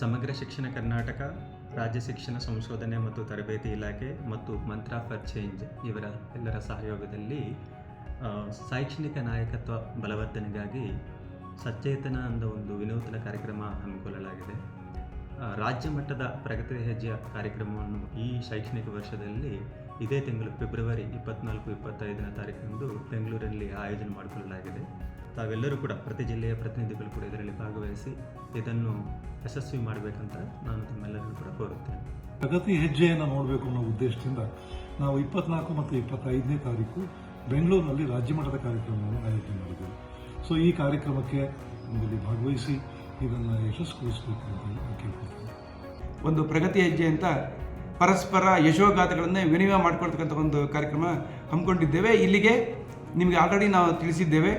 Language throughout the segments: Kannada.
ಸಮಗ್ರ ಶಿಕ್ಷಣ ಕರ್ನಾಟಕ, ರಾಜ್ಯ ಶಿಕ್ಷಣ ಸಂಶೋಧನೆ ಮತ್ತು ತರಬೇತಿ ಇಲಾಖೆ ಮತ್ತು ಮಂತ್ರ ಫರ್ ಚೇಂಜ್ ಇವರ ಎಲ್ಲರ ಸಹಯೋಗದಲ್ಲಿ ಶೈಕ್ಷಣಿಕ ನಾಯಕತ್ವ ಬಲವರ್ಧನೆಗಾಗಿ ಸಚೇತನ ಅಂದ ಒಂದು ವಿನೂತನ ಕಾರ್ಯಕ್ರಮ ಹಮ್ಮಿಕೊಳ್ಳಲಾಗಿದೆ. ರಾಜ್ಯ ಮಟ್ಟದ ಪ್ರಗತಿ ಹೆಜ್ಜೆಯ ಕಾರ್ಯಕ್ರಮವನ್ನು ಈ ಶೈಕ್ಷಣಿಕ ವರ್ಷದಲ್ಲಿ ಇದೇ ತಿಂಗಳು ಫೆಬ್ರವರಿ ಇಪ್ಪತ್ನಾಲ್ಕು, ಇಪ್ಪತ್ತೈದನೇ ತಾರೀಕಂದು ಬೆಂಗಳೂರಲ್ಲಿ ಆಯೋಜನೆ ಮಾಡಿಕೊಳ್ಳಲಾಗಿದೆ. ತಾವೆಲ್ಲರೂ ಕೂಡ ಪ್ರತಿ ಜಿಲ್ಲೆಯ ಪ್ರತಿನಿಧಿಗಳು ಕೂಡ ಇದರಲ್ಲಿ ಭಾಗವಹಿಸಿ ಇದನ್ನು ಯಶಸ್ವಿ ಮಾಡಬೇಕಂತ ನಾನು ತಮ್ಮೆಲ್ಲರನ್ನು ಕೂಡ ಕೋರುತ್ತೇನೆ. ಪ್ರಗತಿ ಹೆಜ್ಜೆಯನ್ನು ನೋಡಬೇಕು ಅನ್ನೋ ಉದ್ದೇಶದಿಂದ ನಾವು ಇಪ್ಪತ್ನಾಲ್ಕು ಮತ್ತು ಇಪ್ಪತ್ತೈದನೇ ತಾರೀಕು ಬೆಂಗಳೂರಿನಲ್ಲಿ ರಾಜ್ಯ ಮಟ್ಟದ ಕಾರ್ಯಕ್ರಮವನ್ನು ಆಯೋಜನೆ ಮಾಡಿದ್ದೇವೆ. ಸೊ ಈ ಕಾರ್ಯಕ್ರಮಕ್ಕೆ ನಮ್ಮಲ್ಲಿ ಭಾಗವಹಿಸಿ ಇದನ್ನು ಯಶಸ್ವಿಗೊಳಿಸಬೇಕು ಅಂತ ಕೇಳ್ಕೊಳ್ತೀನಿ. ಒಂದು ಪ್ರಗತಿ ಹೆಜ್ಜೆ ಅಂತ ಪರಸ್ಪರ ಯಶೋಗಾಥೆಗಳನ್ನೇ ವಿನಿಮಯ ಮಾಡಿಕೊಳ್ತಕ್ಕಂಥ ಒಂದು ಕಾರ್ಯಕ್ರಮ ಹಮ್ಮಿಕೊಂಡಿದ್ದೇವೆ. ಇಲ್ಲಿಗೆ ನಿಮಗೆ ಆಲ್ರೆಡಿ ನಾವು ತಿಳಿಸಿದ್ದೇವೆ.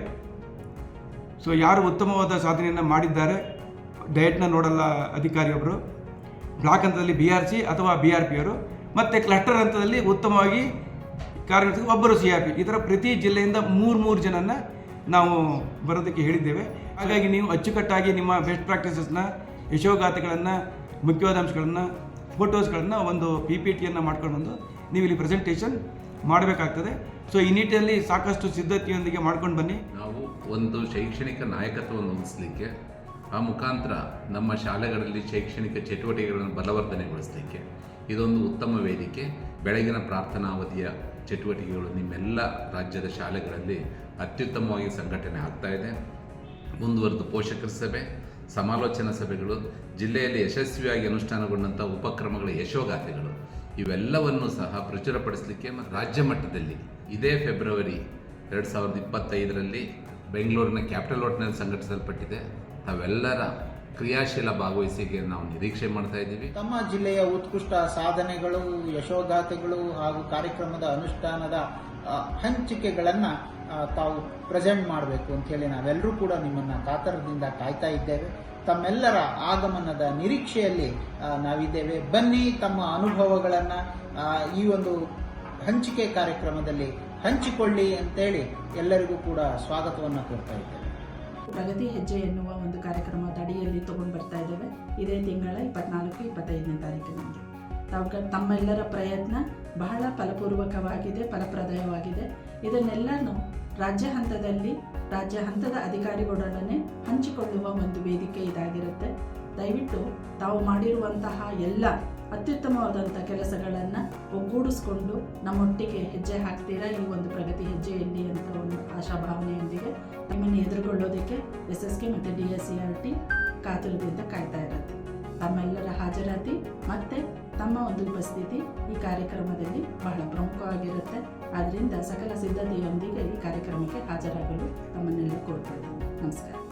ಸೊ ಯಾರು ಉತ್ತಮವಾದ ಸಾಧನೆಯನ್ನು ಮಾಡಿದ್ದಾರೆ ಡಯಟ್ನ ನೋಡಲ್ಲ ಅಧಿಕಾರಿಯೊಬ್ಬರು ಬ್ಲಾಕ್ ಹಂತದಲ್ಲಿ ಬಿ ಆರ್ ಸಿ ಅಥವಾ ಬಿ ಆರ್ ಪಿಯವರು ಮತ್ತು ಕ್ಲಸ್ಟರ್ ಹಂತದಲ್ಲಿ ಉತ್ತಮವಾಗಿ ಕಾರ್ಯನಿರ್ವಹಿಸಿ ಒಬ್ಬರು ಸಿ ಆರ್ ಪಿ ಈ ಥರ ಪ್ರತಿ ಜಿಲ್ಲೆಯಿಂದ ಮೂರು ಮೂರು ಜನನ ನಾವು ಬರೋದಕ್ಕೆ ಹೇಳಿದ್ದೇವೆ. ಹಾಗಾಗಿ ನೀವು ಅಚ್ಚುಕಟ್ಟಾಗಿ ನಿಮ್ಮ ಬೆಸ್ಟ್ ಪ್ರಾಕ್ಟೀಸಸ್ನ ಯಶೋಗಾಥೆಗಳನ್ನು ಮುಖ್ಯವಾದ ಅಂಶಗಳನ್ನು ಫೋಟೋಸ್ಗಳನ್ನು ಒಂದು ಪಿ ಪಿ ಟಿಯನ್ನು ಮಾಡ್ಕೊಂಡು ಬಂದು ನೀವು ಇಲ್ಲಿ ಪ್ರೆಸೆಂಟೇಷನ್ ಮಾಡಬೇಕಾಗ್ತದೆ. ಸೊ ಈ ನಿಟ್ಟಿನಲ್ಲಿ ಸಾಕಷ್ಟು ಸಿದ್ಧತೆಯೊಂದಿಗೆ ಮಾಡ್ಕೊಂಡು ಬನ್ನಿ. ನಾವು ಒಂದು ಶೈಕ್ಷಣಿಕ ನಾಯಕತ್ವವನ್ನು ಹೊಂದಿಸಲಿಕ್ಕೆ, ಆ ಮುಖಾಂತರ ನಮ್ಮ ಶಾಲೆಗಳಲ್ಲಿ ಶೈಕ್ಷಣಿಕ ಚಟುವಟಿಕೆಗಳನ್ನು ಬಲವರ್ಧನೆಗೊಳಿಸಲಿಕ್ಕೆ, ಇದೊಂದು ಉತ್ತಮ ವೇದಿಕೆ. ಬೆಳಗಿನ ಪ್ರಾರ್ಥನಾವಧಿಯ ಚಟುವಟಿಕೆಗಳು ನಿಮ್ಮೆಲ್ಲ ರಾಜ್ಯದ ಶಾಲೆಗಳಲ್ಲಿ ಅತ್ಯುತ್ತಮವಾಗಿ ಸಂಘಟನೆ ಆಗ್ತಾ ಇದೆ. ಮುಂದುವರೆದು ಪೋಷಕರ ಸಭೆ, ಸಮಾಲೋಚನಾ ಸಭೆಗಳು, ಜಿಲ್ಲೆಯಲ್ಲಿ ಯಶಸ್ವಿಯಾಗಿ ಅನುಷ್ಠಾನಗೊಂಡಂಥ ಉಪಕ್ರಮಗಳ ಯಶೋಗಾಥೆಗಳು ಇವೆಲ್ಲವನ್ನು ಸಹ ಪ್ರಚುರಪಡಿಸಲಿಕ್ಕೆ ರಾಜ್ಯ ಮಟ್ಟದಲ್ಲಿ ಇದೇ ಫೆಬ್ರವರಿ ಎರಡು ಸಾವಿರದ ಇಪ್ಪತ್ತೈದರಲ್ಲಿ ಬೆಂಗಳೂರಿನ ಕ್ಯಾಪಿಟಲ್ ಹೋಟ್ನಲ್ಲಿ ಸಂಘಟಿಸಲ್ಪಟ್ಟಿದೆ. ತಾವೆಲ್ಲರ ಕ್ರಿಯಾಶೀಲ ಭಾಗವಹಿಸಿಕೆ ನಾವು ನಿರೀಕ್ಷೆ ಮಾಡ್ತಾ ಇದ್ದೀವಿ. ತಮ್ಮ ಜಿಲ್ಲೆಯ ಉತ್ಕೃಷ್ಟ ಸಾಧನೆಗಳು, ಯಶೋಗಾಥೆಗಳು ಹಾಗೂ ಕಾರ್ಯಕ್ರಮದ ಅನುಷ್ಠಾನದ ಹಂಚಿಕೆಗಳನ್ನ ತಾವು ಪ್ರೆಸೆಂಟ್ ಮಾಡಬೇಕು ಅಂತ ಹೇಳಿ ನಾವೆಲ್ಲರೂ ಕೂಡ ನಿಮ್ಮನ್ನ ಕಾತರದಿಂದ ಕಾಯ್ತಾ ಇದ್ದೇವೆ. ತಮ್ಮೆಲ್ಲರ ಆಗಮನದ ನಿರೀಕ್ಷೆಯಲ್ಲಿ ನಾವಿದ್ದೇವೆ. ಬನ್ನಿ ತಮ್ಮ ಅನುಭವಗಳನ್ನು ಈ ಒಂದು ಹಂಚಿಕೆ ಕಾರ್ಯಕ್ರಮದಲ್ಲಿ ಹಂಚಿಕೊಳ್ಳಿ ಅಂತೇಳಿ ಎಲ್ಲರಿಗೂ ಕೂಡ ಸ್ವಾಗತವನ್ನು ಕೋರ್ತಾ ಇದ್ದೇವೆ. ಪ್ರಗತಿ ಹೆಜ್ಜೆ ಎನ್ನುವ ಒಂದು ಕಾರ್ಯಕ್ರಮದ ಅಡಿಯಲ್ಲಿ ತಗೊಂಡು ಬರ್ತಾ ಇದ್ದೇವೆ. ಇದೇ ತಿಂಗಳ ಇಪ್ಪತ್ನಾಲ್ಕು, ಇಪ್ಪತ್ತೈದನೇ ತಾರೀಕಿನಂದು. ತಾವು ತಮ್ಮೆಲ್ಲರ ಪ್ರಯತ್ನ ಬಹಳ ಫಲಪೂರ್ವಕವಾಗಿದೆ, ಫಲಪ್ರದಾಯವಾಗಿದೆ. ಇದನ್ನೆಲ್ಲನೂ ರಾಜ್ಯ ಹಂತದಲ್ಲಿ ರಾಜ್ಯ ಹಂತದ ಅಧಿಕಾರಿಗಳೊಡನೆ ಹಂಚಿಕೊಳ್ಳುವ ಒಂದು ವೇದಿಕೆ ಇದಾಗಿರುತ್ತೆ. ದಯವಿಟ್ಟು ತಾವು ಮಾಡಿರುವಂತಹ ಎಲ್ಲ ಅತ್ಯುತ್ತಮವಾದಂಥ ಕೆಲಸಗಳನ್ನು ಒಗ್ಗೂಡಿಸ್ಕೊಂಡು ನಮ್ಮೊಟ್ಟಿಗೆ ಹೆಜ್ಜೆ ಹಾಕ್ತೀರಾ? ಈ ಒಂದು ಪ್ರಗತಿ ಹೆಜ್ಜೆಯಲ್ಲಿ ಅಂತ ಒಂದು ಆಶಾಭಾವನೆಯೊಂದಿಗೆ ನಿಮ್ಮನ್ನು ಎದುರುಗೊಳ್ಳೋದಕ್ಕೆ ಎಸ್ ಎಸ್ ಕೆ ಮತ್ತು D S C R T ಕಾತುರದಿಂದ ಕಾಯ್ತಾ ಇರುತ್ತೆ. ತಮ್ಮೆಲ್ಲರ ಹಾಜರಾತಿ ಮತ್ತು ತಮ್ಮ ಒಂದು ಉಪಸ್ಥಿತಿ ಈ ಕಾರ್ಯಕ್ರಮದಲ್ಲಿ ಬಹಳ ಪ್ರಮುಖವಾಗಿರುತ್ತೆ. ಆದ್ದರಿಂದ ಸಕಲ ಸಿದ್ಧತೆಯೊಂದಿಗೆ ಈ ಕಾರ್ಯಕ್ರಮಕ್ಕೆ ಹಾಜರಾಗಲು ತಮ್ಮನ್ನೆಲ್ಲ ಕೋರ್ತಾ ನಮಸ್ಕಾರ.